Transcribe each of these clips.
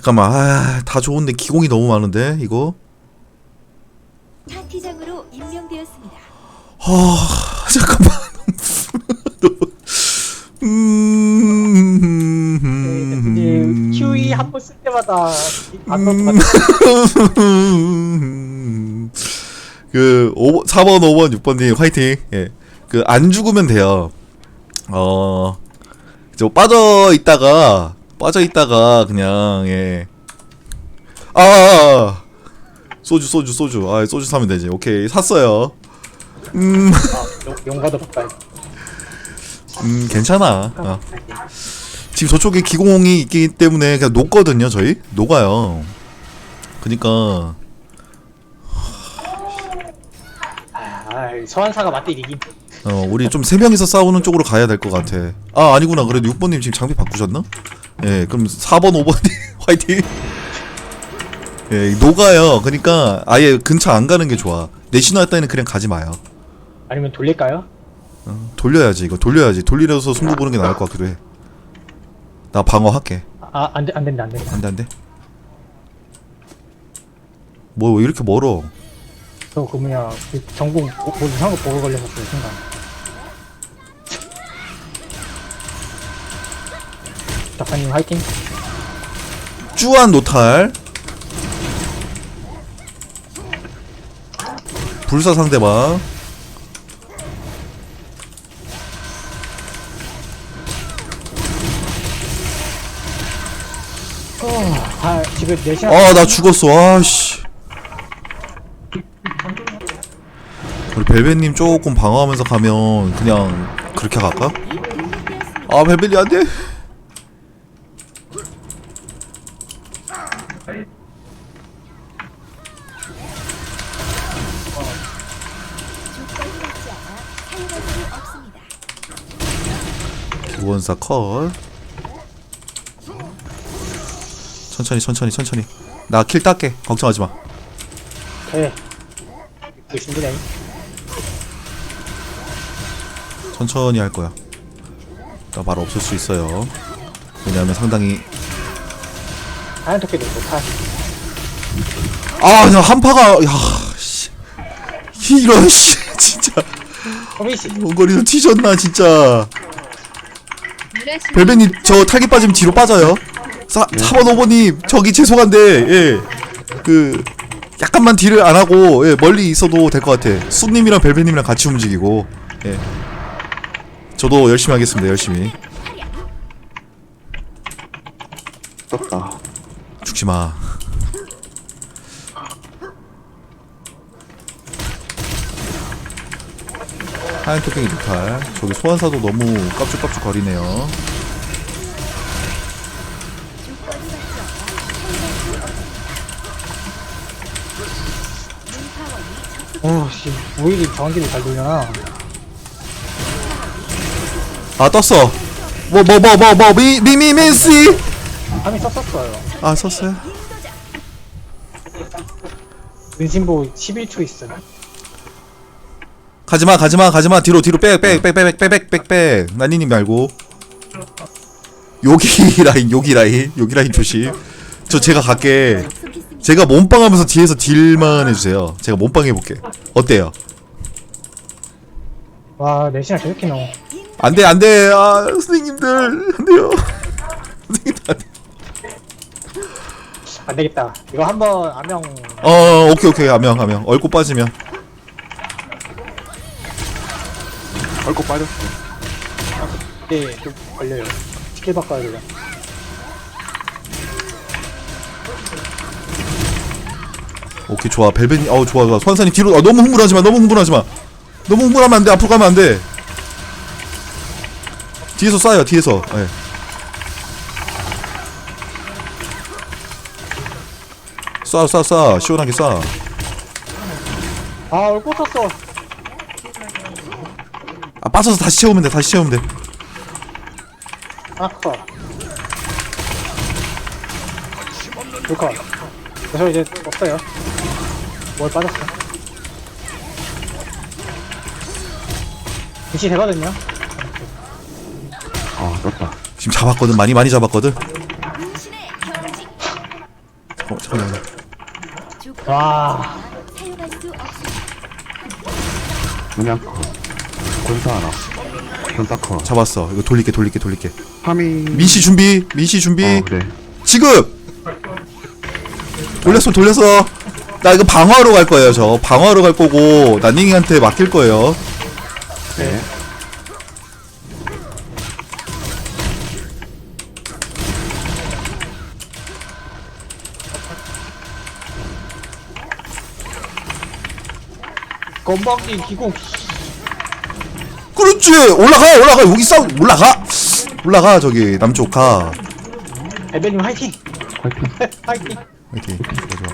잠깐만 아, 다 좋은데 기공이 너무 많은데 이거 파티장으로 임명되었습니다. 아 잠깐만 음... 이제 QE 한 번 쓸 때마다 안 음. 그 5, 4번, 5번, 6번님 화이팅. 예. 그 안 죽으면 돼요. 어. 이제 뭐 빠져 있다가 빠져 있다가 그냥 예. 아, 아, 아. 소주 소주 소주. 아, 소주 사면 되지. 오케이. 샀어요. 음. 용가도 바꿔야 음, 괜찮아. 어. 지금 저쪽에 기공이 있기 때문에 그냥 녹거든요, 저희. 녹아요. 그니까 아, 서한사가 맞대 이긴. 어, 우리 좀 세 명이서 싸우는 쪽으로 가야 될 것 같아. 아, 아니구나. 그래도 6번님 지금 장비 바꾸셨나? 예, 그럼 4번, 5번님 화이팅. 예, 녹아요. 그러니까 아예 근처 안 가는 게 좋아. 내신화 때는 그냥 가지 마요. 아니면 돌릴까요? 돌려야지. 이거 돌려야지. 돌리려서 승부 보는 게 나을 것 같기도 해. 나 방어할게. 아, 안, 돼, 안 된다, 안 된다. 안 돼, 안 돼. 뭐, 왜 이렇게 멀어? 저, 그 뭐냐, 그 전공, 뭐, 뭐 이상한 거 보고 걸려서 순간. 작가님 화이팅. 쭈한 노탈. 불사 상대방. 아, 지금 4시간. 아, 나 죽었어. 아씨. 우리 벨벳님 조금 방어하면서 가면 그냥 그렇게 갈까? 아, 벨벳이 안 돼. 원사 컷. 천천히, 천천히, 천천히. 나 킬 닦게. 걱정하지 마. 네. 이거 준비네. 천천히 할 거야. 나말 없을 수 있어요. 왜냐하면 상당히 하얀 토끼도 못하. 아, 나 한파가 야, 씨. 이런 씨 진짜 호미씨. 원거리도 튀졌나 진짜. 벨벳님 저 탈기 빠지면 뒤로 빠져요. 사, 4번 5번님 저기 죄송한데 예. 그 약간만 딜을 안 하고 예, 멀리 있어도 될 것 같아. 수님이랑 벨벳님이랑 같이 움직이고 예. 저도 열심히 하겠습니다. 열심히. 떴다. 죽지 마. 하얀 토끼 육팔. 저기 소환사도 너무 깝죽깝죽 거리네요. 조건이 맞지 않아 사용할 수 없습니다. 문파원이 접속 오, 씨. 오일이 정기를 잘 돌려나. 아 떴어. 뭐 뭐 뭐 뭐뭐 미 미미 미씨. 함이 썼었어요. 아 썼어요. 은신보 11초 있어요. 가지마 가지마 가지마 뒤로 뒤로 빽빽빽빽빽빽빽빽 난니님 말고 여기 라인 여기 라인 여기 라인 조심. 저 제가 갈게. 제가 몸빵하면서 뒤에서 딜만 해주세요. 제가 몸빵 해볼게. 어때요? 와, 4시간 계속 해놓 안돼 안돼 아 선생님들 안돼요. 선생님들 안돼. 안 되겠다. 이거 한번 암영 어 오케이 오케이 아명 아명 얼굴 빠지면 얼굴 빠졌어. 때좀 걸려요. 스킬 바꿔야 돼요. 오케이 좋아 벨벳 어우 좋아 좋아 소환사님 뒤로 아, 너무 흥분하지 마 너무 흥분하지 마 너무 흥분하면 안돼 앞으로 가면 안돼 뒤에서 쏴요 뒤에서 예. 쏴 쏴 쏴 시원하게 쏴 아, 얼굴 떴어. 아 빠져서 다시 채우면 돼 다시 채우면 돼 아, 커. 불컷. 그래서 이제 없어요. 뭘 빠졌어. 빛이 되거든요. 아, 떴다. 지금 잡았거든 많이 많이 잡았거든 경지 잠깐만. 와. 그냥 커. 권사 하나. 권사 커. 잡았어. 이거 돌릴게 돌릴게 돌릴게. 파밍. 민씨 준비. 민씨 준비. 어, 그래. 지금 돌렸어 돌렸어. 나 이거 방어하러 갈 거예요. 저 방어하러 갈 거고 난닝이한테 맡길 거예요. 네. 건방진 기공. 그렇지. 올라가 올라가 여기 싸우 올라가 올라가 저기 남쪽 가. 에베님 화이팅. 화이팅. 화이팅. 이렇게 좋아 좋아.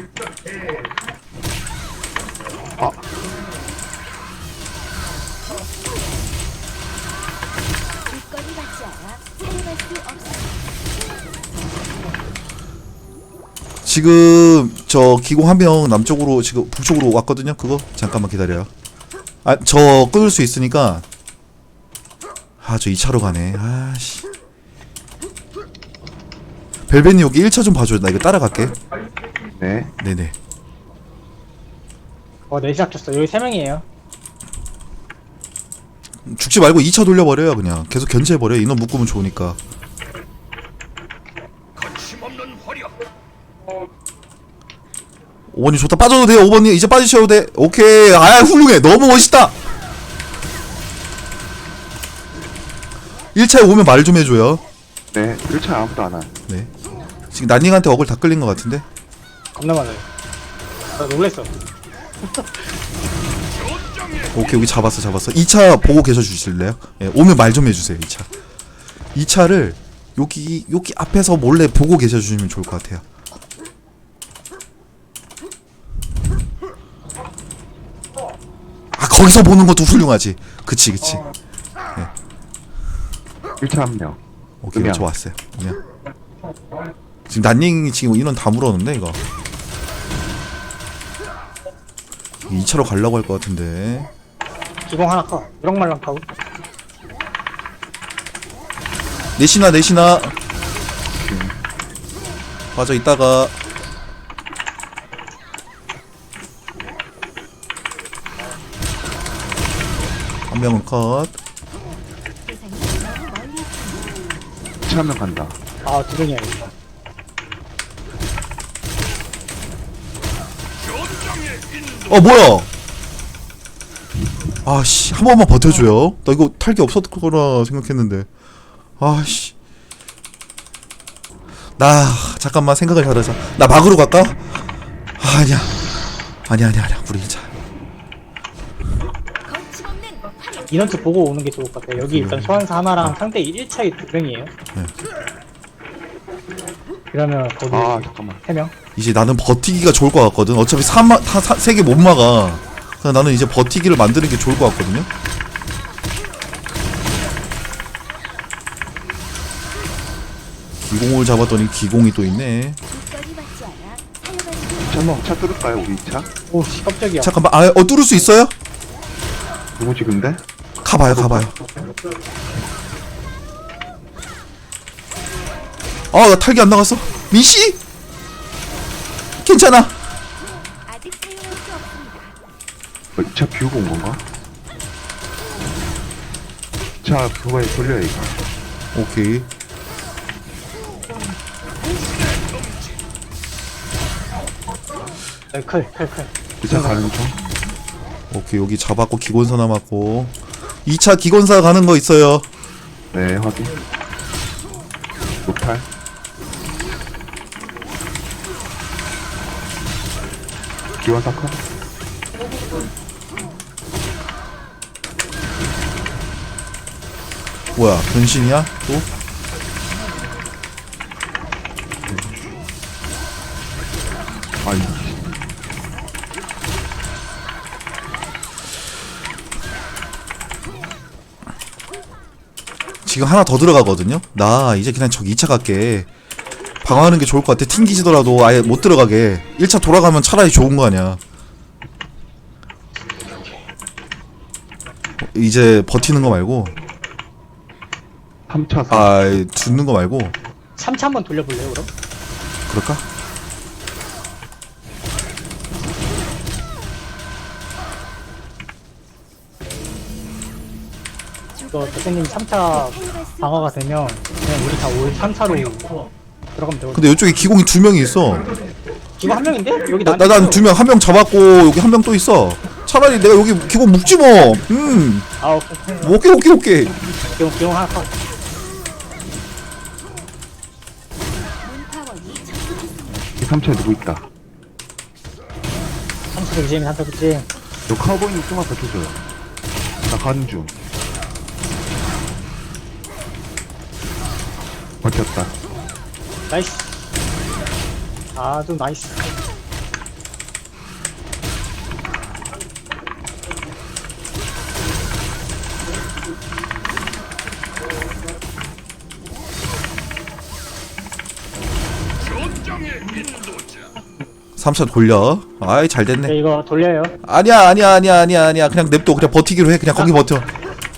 주권이 받지 않아 사용할 수 없습니다. 지금 저 기공 한 명 남쪽으로 지금 북쪽으로 왔거든요. 그거 잠깐만 기다려요. 아 저 끊을 수 있으니까 아 저 2차로 가네. 아씨. 벨벳님 여기 1차 좀 봐줘요. 나 이거 따라갈게. 네. 네네. 어, 네 시작했어. 여기 세 명이에요. 죽지 말고 2차 돌려버려요. 그냥 계속 견제해버려요. 인원 묶으면 좋으니까. 오번님 좋다 빠져도 돼요 5번님 이제 빠지셔도 돼 오케이 아 훌륭해 너무 멋있다 1차에 오면 말 좀 해줘요 네. 1차 아무도 안 와. 네 지금 난닝한테 억을 다 끌린 것 같은데 겁나 많아요. 나 놀랬어. 오케이 여기 잡았어 잡았어 2차 보고 계셔 주실래요? 예, 오면 말 좀 해주세요 2차 2차를 여기 여기 앞에서 몰래 보고 계셔 주시면 좋을 것 같아요 아 거기서 보는 것도 훌륭하지 그치 그치 1차 한 명. 오케이 그냥. 저 왔어요 그냥 지금 난닝이 지금 인원 다 물었는데 이거 2차로 가려고 할 것 같은데 기공 하나 커. 유랑말랑 커. 내시나 내시나 빠져 있다가 한 명은 컷 대상이 너무 멀리 있습니다. 2차 한명 간다. 아, 두 명이야, 이거. 어 뭐야? 아씨 한 번만 버텨줘요. 나 이거 탈게 없었을 거라 생각했는데. 아씨. 나 잠깐만 생각을 잘해서. 나 막으로 갈까? 아, 아니야. 아니야 아니야 아니야. 우리 자 거침없는 화력. 인원수 보고 오는 게 좋을 것 같아요. 여기 일단 소환사 하나랑 상대 1차에 두 명이에요. 네. 그러면 거기 아, 잠깐만. 세 명. 이제 나는 버티기가 좋을 것 같거든. 어차피 사마 세개 못 막아. 그래서 나는 이제 버티기를 만드는 게 좋을 것 같거든요. 기공을 잡았더니 기공이 또 있네. 2차 한번 차 뚫을까요? 우리 2차? 오, 씨, 깜짝이야. 잠깐만, 아, 어 뚫을 수 있어요? 누구지 근데? 가봐요, 가봐요. 아, 나 탈기 안 나갔어. 미씨? 괜찮아. 아직 사용할 수 없습니다. 어, 2차 비우고 온 건가? 2차 그거에 돌려야 이거. 오케이. 네, 클, 클, 클. 2차 가는 중. 오케이, 여기 잡았고 기곤사 남았고. 2차 기곤사 가는 거 있어요. 네, 확인. 노팔. 기원 사커. 뭐야 변신이야 또? 지금 하나 더 들어가거든요. 나 이제 그냥 저기 2차 갈게. 방어하는 게 좋을 것 같아. 튕기지더라도 아예 못 들어가게. 1차 돌아가면 차라리 좋은 거 아니야. 이제 버티는 거 말고. 3차 사. 아 죽는 거 말고. 3차 한번 돌려볼래요, 그럼? 그럴까? 이거 대표님 3차 방어가 되면 그냥 우리 다올 3차로 들어가면 되거든. 근데 이쪽에 기공이 두 명이 있어. 이거 한 명인데? 여기 나 나한테 난두 명 한 명 잡았고 여기 한 명 또 있어. 차라리 내가 여기 기공 묶지 뭐. 음. 아 오케이. 오케이 오케이 오케이. 기용 기용 하나 컷. 이 3차에 누구 있다 30도 이제미 한타 그치? 요 카우보이님 좀만 버텨줘요 나 가는 중 버텼다 나이스. 아주 나이스. 삼차 돌려. 아이 잘 됐네. 네, 이거 돌려요. 아니야 아니야 아니야 아니야 아니야 그냥 냅둬 그냥 버티기로 해 그냥 거기 버텨.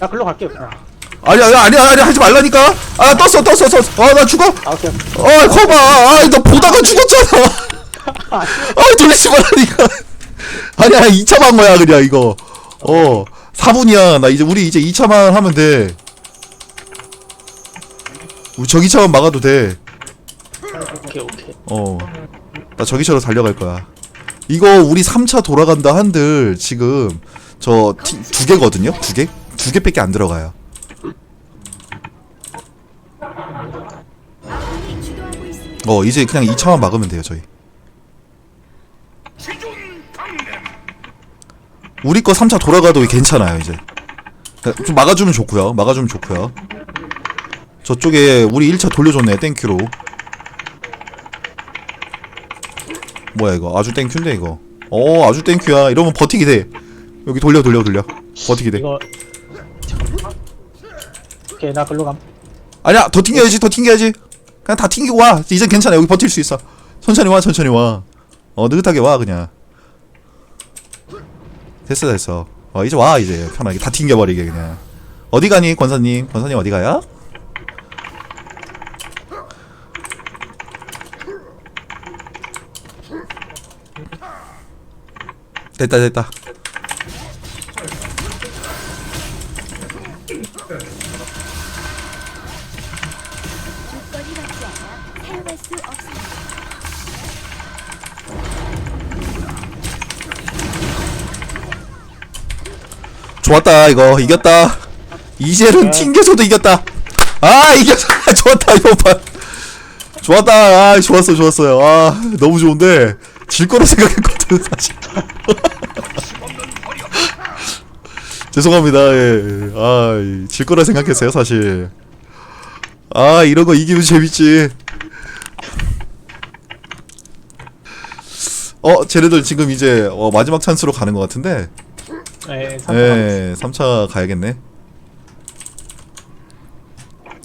나 글로 갈게요 그냥. 아니야 아니야 아니야 하지 말라니까. 아 떴어 떴어 떴어. 아나 죽어. 아 오케이. 어 커봐. 아나 보다가 죽었잖아. 아 돌리지 말라니까. 아니야 2차 방어야 그냥 이거. 어 4분이야 나 이제 우리 이제 2차만 하면 돼. 우리 저기차만 막아도 돼. 오케이 오케이. 어. 나 저기차로 달려갈 거야. 이거 우리 3차 돌아간다 한들 지금 저 두 개거든요? 두 개? 두 개밖에 안 들어가요. 아군이 주도하고 있습니다. 어, 이제 그냥 2차만 막으면 돼요, 저희. 우리 거 3차 돌아가도 괜찮아요, 이제. 좀 막아주면 좋고요. 막아주면 좋고요. 저쪽에 우리 1차 돌려줬네, 땡큐로. 뭐야 이거? 아주 땡큐인데 이거. 어, 아주 땡큐야. 이러면 버티기 돼. 여기 돌려 돌려 돌려. 버티기 돼. 이거. 오케이 나 글로 감. 아니야 더 튕겨야지 더 튕겨야지. 그냥 다 튕기고 와. 이제 괜찮아. 여기 버틸 수 있어. 천천히 와 천천히 와어 느긋하게 와 그냥. 됐어 됐어. 어 이제 와 이제. 편하게. 다 튕겨버리게 그냥. 어디 가니 권사님? 권사님 어디 가요? 됐다 됐다 수 없습니다. 좋았다 이거. 이겼다. 이젤은 튕겨서도 이겼다. 아 이겼어 좋았다 이번 판 좋았다. 아 좋았어 좋았어요. 아 너무 좋은데 질 거라 생각했거든 사실. 죄송합니다. 예 아질 거라 생각했어요 사실. 아 이런 거 이기면 재밌지 어 쟤네들 지금 이제 어, 마지막 찬스로 가는 것 같은데 네. 3차. 예, 3차 가야겠네.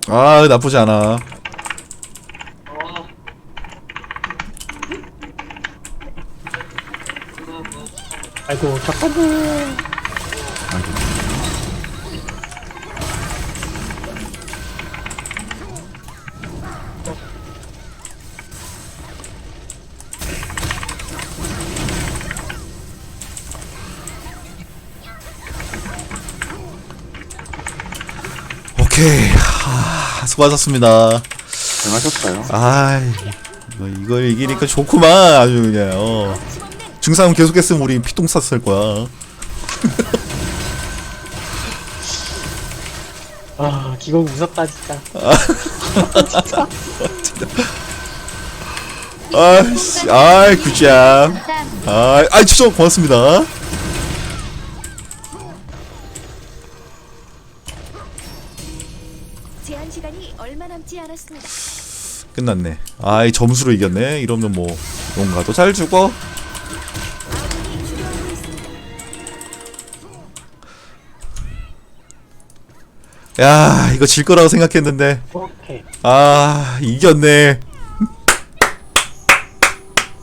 아, 나쁘지 않아. 아이고 잠깐만. 오케이. 아, 수고하셨습니다. 잘 하셨어요 아이, 이거, 이걸 이기니까 좋구만. 아주 그냥, 어. 증상 계속했으면 우리 피똥 쌌을 거야. 아 기공 무섭다 진짜. 아이씨, 아이, 굿잡. 아이, 아이, 추적 고맙습니다. 남지 않았습니다. 끝났네. 아이, 점수로 이겼네. 이러면 뭐, 뭔가도 잘 있습니다. 야, 이거 질 거라고 생각했는데. 오케이. 아 이겼네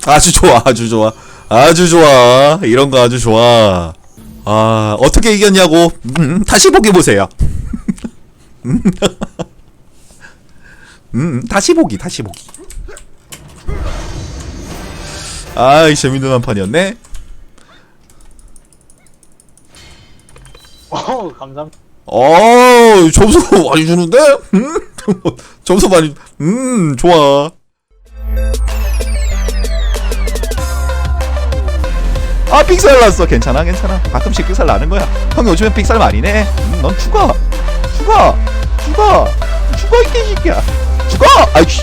아주 좋아 아주 좋아 아주 좋아 이런 거 아주 좋아 아 어떻게 이겼냐고 음, 다시 보기 보세요 음, 음 다시 보기 다시 보기. 아이 재밌는 한 판이었네. 오 감사합니다. 어어 점수 많이 주는데? 음? 점수 많이 음 좋아. 아 삑살 났어. 괜찮아 괜찮아. 가끔씩 삑살 나는 거야. 형 요즘엔 삑살 많이 내. 음, 넌 죽어 죽어 죽어 죽어 이 개새끼야 죽어! 아이씨